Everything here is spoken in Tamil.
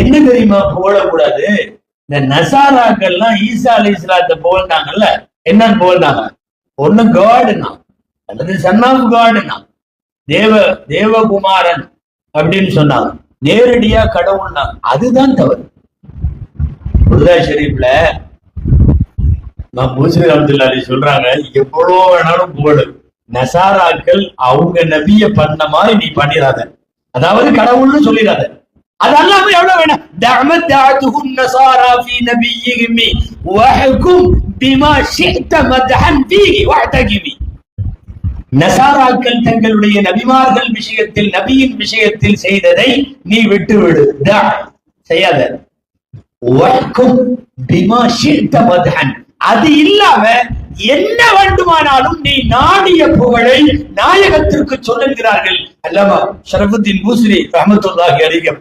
என்ன தெரியுமா புகழக்கூடாது? இந்த நசாராக்கள்லாம் ஈசா அலி இஸ்லாத்தை புகழ்ந்தாங்கல்ல என்னன்னு புகழ்ந்தாங்க? ஒண்ணு காடுனா அல்லது சன் ஆஃப் காடுனா தேவ தேவகுமாரன் அப்படின்னு சொன்னாங்க. நேரடியா கடவுள்னா அதுதான் தவறு. புர்தா ஷெரீப்ல நான் மூசி அப்துல்லாரி சொல்றாங்க எவ்வளவு வேணாலும் புகழு. நசாராக்கள் அவங்க நபிய பண்ண மாதிரி நீ பண்ணிடாத அதாவது கடவுள்னு சொல்லிடாத அது எவ்வளவு வேணும்? தஅமத் தஅதுஹு நசாரா ஃபீ நபியிஹிம் வஹ்கும் பிமா ஷி'த மதஹன் ஃபீஹி வஹ்தகிமி நசாராக்கள் தங்களுடைய நபிமார்கள் விஷயத்தில் நபியின் விஷயத்தில் செய்ததை நீ விட்டுவிடு. தா செய்யாத. வஹ்கும் பிமா ஷி'த மதஹன். அது இல்லாம என்ன வேண்டுமானாலும் நீ நாடிய புகழை நாயகத்திற்கு சொல்லுகிறார்கள். அல்லவா ஷரபுத்தீன் பூஸ்ரி ரஹமத்துல்லாஹி அலிகம்